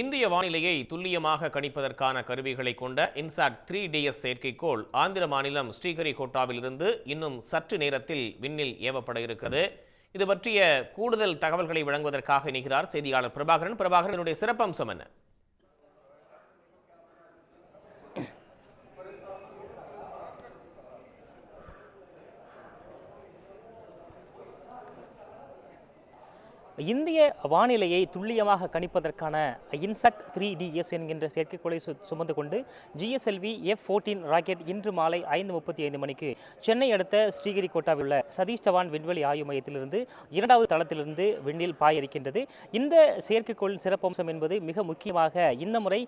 இந்திய வானிலையை துல்லியமாக கணிப்பதற்கான கருவிகளை கொண்ட இன்சாட் த்ரீ டிஎஸ் செயற்கைக்கோள் ஆந்திர மாநிலம் ஸ்ரீஹரிகோட்டாவிலிருந்து இன்னும் சற்று நேரத்தில் விண்ணில் ஏவப்பட இருக்கிறது. இது பற்றிய கூடுதல் தகவல்களை வழங்குவதற்காக இணைகிறார் செய்தியாளர் பிரபாகரன். பிரபாகரன் சிறப்பம்சம் என்ன? இந்திய வானிலையை துல்லியமாக கணிப்பதற்கான இன்சட் த்ரீ டிஎஸ் என்கின்ற செயற்கைக்கோளை சு சுமந்து கொண்டு ஜிஎஸ்எல்வி எஃப் ஃபோர்டீன் ராக்கெட் இன்று மாலை ஐந்து முப்பத்தி ஐந்து மணிக்கு சென்னை அடுத்த ஸ்ரீஹரிகோட்டாவில் உள்ள சதீஷ் தவான் விண்வெளி ஆய்வு மையத்திலிருந்து இரண்டாவது தளத்திலிருந்து விண்ணில் பாய இருக்கின்றது இந்த செயற்கைக்கோளின் சிறப்பம்சம் என்பது மிக முக்கியமாக இந்த முறை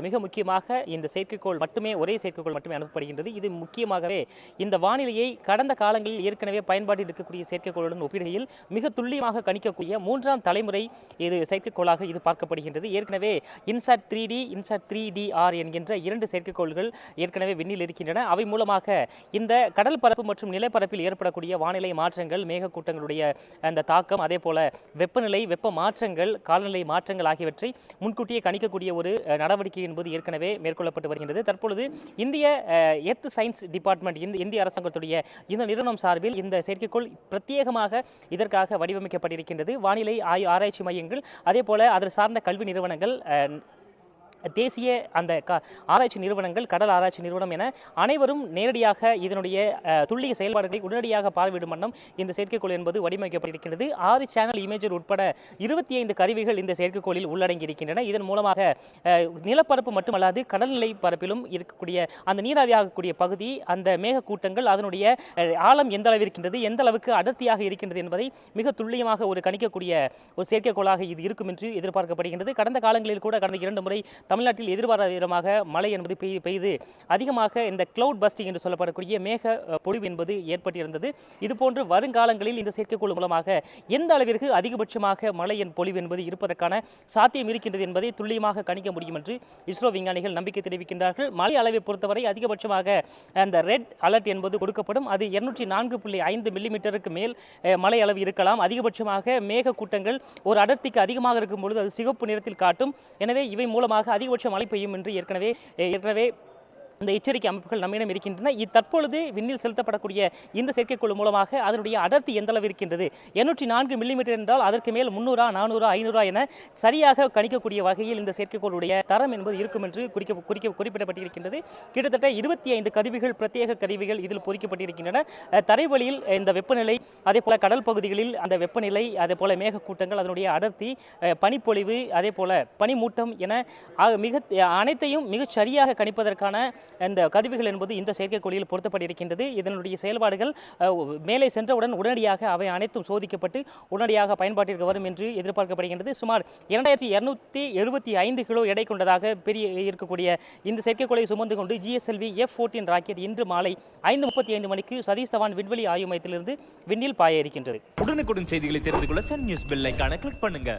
மிக முக்கியமாக இந்த செயற்கைக்கோள் மட்டுமே ஒரே செயற்கைக்கோள் மட்டுமே அனுப்பப்படுகின்றது. இது முக்கியமாகவே இந்த வானிலையை கடந்த காலங்களில் ஏற்கனவே பயன்பாட்டில் இருக்கக்கூடிய செயற்கைக்கோளுடன் ஒப்பிடுகையில் மிக துல்லியமாக கணிக்கக்கூடிய மூன்றாம் தலைமுறை இது செயற்கைக்கோளாக இது பார்க்கப்படுகின்றது. ஏற்கனவே INSAT three D INSAT three D R என்கின்ற இரண்டு செயற்கைக்கோள்கள் ஏற்கனவே விண்ணில் இருக்கின்றன. அவை மூலமாக இந்த கடல் பரப்பு மற்றும் நிலப்பரப்பில் ஏற்படக்கூடிய வானிலை மாற்றங்கள் மேகக்கூட்டங்களுடைய அந்த தாக்கம் அதே போல வெப்பநிலை வெப்ப மாற்றங்கள் காலநிலை மாற்றங்கள் ஆகியவற்றை முன்கூட்டியே கணிக்கக்கூடிய ஒரு நடவடிக்கை என்பது ஏற்கனவே மேற்கொள்ளப்பட்டு வருகின்றது. தற்பொழுது இந்திய எர்த் சயின்ஸ் டிபார்ட்மெண்ட் இந்திய அரசாங்கத்துடைய இந்த நிறுவனம் சார்பில் இந்த செயற்கைக்கோள் பிரத்யேகமாக இதற்காக வடிவமைக்கப்பட்டிருக்கின்றது. வானிலை ஆய் ஆராய்ச்சி மையங்கள் அதே போல அதில் சார்ந்த கல்வி நிறுவனங்கள் தேசிய அந்த க ஆராய்ச்சி நிறுவனங்கள் கடல் ஆராய்ச்சி நிறுவனம் என அனைவரும் நேரடியாக இதனுடைய அஹ், துல்லிய செயல்பாடுகளை உடனடியாக பார்வையிடும் வண்ணம் இந்த செயற்கைக்கோள் என்பது வடிவமைக்கப்பட்டிருக்கிறது. ஆறு சேனல் இமேஜர் உட்பட இருபத்தி ஐந்து கருவிகள் இந்த செயற்கைக்கோளில் உள்ளடங்கி இருக்கின்றன இதன் மூலமாக நிலப்பரப்பு மட்டுமல்லாது கடல்நிலை பரப்பிலும் இருக்கக்கூடிய அந்த நீராவியாகக்கூடிய பகுதி அந்த மேகக்கூட்டங்கள் அதனுடைய ஆழம் எந்த அளவு இருக்கின்றது எந்த அளவுக்கு அடர்த்தியாக இருக்கின்றது என்பதை மிக துல்லியமாக ஒரு கணிக்கக்கூடிய ஒரு செயற்கைக்கோளாக இது இருக்கும் என்று எதிர்பார்க்கப்படுகின்றது. கடந்த காலங்களில் கூட கடந்த இரண்டு முறை தமிழ்நாட்டில் எதிர்பாராத விதமாக மழை என்பது பெய் பெய்து அதிகமாக இந்த கிளவுட் பஸ்டிங் என்று சொல்லப்படக்கூடிய மேக பொழிவு என்பது ஏற்பட்டிருந்தது. இதுபோன்று வருங்காலங்களில் இந்த செயற்கைக்கோள் மூலமாக எந்த அளவிற்கு அதிகபட்சமாக மழை என் பொழிவு என்பது இருப்பதற்கான சாத்தியம் இருக்கின்றது என்பதை துல்லியமாக கணிக்க முடியும் என்று இஸ்ரோ விஞ்ஞானிகள் நம்பிக்கை தெரிவிக்கின்றார்கள். மழை அளவை பொறுத்தவரை அதிகபட்சமாக அந்த ரெட் அலர்ட் என்பது கொடுக்கப்படும். அது இருநூற்றி நான்கு புள்ளி ஐந்து மில்லிமீட்டருக்கு மேல் மழை அளவு இருக்கலாம். அதிகபட்சமாக மேக கூட்டங்கள் ஒரு அடர்த்திக்கு அதிகமாக இருக்கும் பொழுது அது சிவப்பு நிறத்தில் காட்டும். எனவே இவை மூலமாக அதிகபட்ச மழை பெய்யும் என்று ஏற்கனவே ஏற்கனவே இந்த எச்சரிக்கை அமைப்புகள் நம்மிடம் இருக்கின்றன. இது தற்பொழுது விண்ணில் செலுத்தப்படக்கூடிய இந்த செயற்கைக்கோள் மூலமாக அதனுடைய அடர்த்தி எந்த அளவு இருக்கின்றது? எண்ணூற்றி நான்கு மில்லிமீட்டர் என்றால் அதற்கு மேல் முந்நூறா நானூறா ஐநூறா என சரியாக கணிக்கக்கூடிய வகையில் இந்த செயற்கைக்கோளுடைய தரம் என்பது இருக்கும் என்று குறிக்க குறிக்க குறிப்பிடப்பட்டிருக்கின்றது. கிட்டத்தட்ட இருபத்தி ஐந்து கருவிகள் பிரத்யேக கருவிகள் இதில் பொறிக்கப்பட்டிருக்கின்றன. தரைவழியில் இந்த வெப்பநிலை அதே போல கடல் பகுதிகளில் அந்த வெப்பநிலை அதே போல மேகக்கூட்டங்கள் அதனுடைய அடர்த்தி பனிப்பொழிவு அதே போல பனிமூட்டம் என மிக அனைத்தையும் மிகச் சரியாக கணிப்பதற்கான இந்த கருவிகள் என்பது இந்த செயற்கைக்கோளில் பொருத்தப்பட்டிருக்கின்றது. இதனுடைய செயல்பாடுகள் மேலே சென்றவுடன் உடனடியாக அவை அனைத்தும் சோதிக்கப்பட்டு உடனடியாக பயன்பாட்டிற்கு வரும் என்று எதிர்பார்க்கப்படுகின்றது. சுமார் இரண்டாயிரத்தி இரநூத்தி எழுபத்தி ஐந்து கிலோ எடை கொண்டதாக பெரிய இருக்கக்கூடிய இந்த செயற்கைக்கோளை சுமந்து கொண்டு ஜிஎஸ்எல்வி எஃப் ஃபோர்டீன் ராக்கெட் இன்று மாலை ஐந்து முப்பத்தி ஐந்து மணிக்கு சதீஷ் தவான் விண்வெளி ஆய்வு மையத்திலிருந்து விண்ணில் பாய இருக்கின்றது. உடனுக்குடன் செய்திகளை தெரிந்து கொள்ள சன் நியூஸ் பெல் ஐகானை கிளிக் பண்ணுங்க.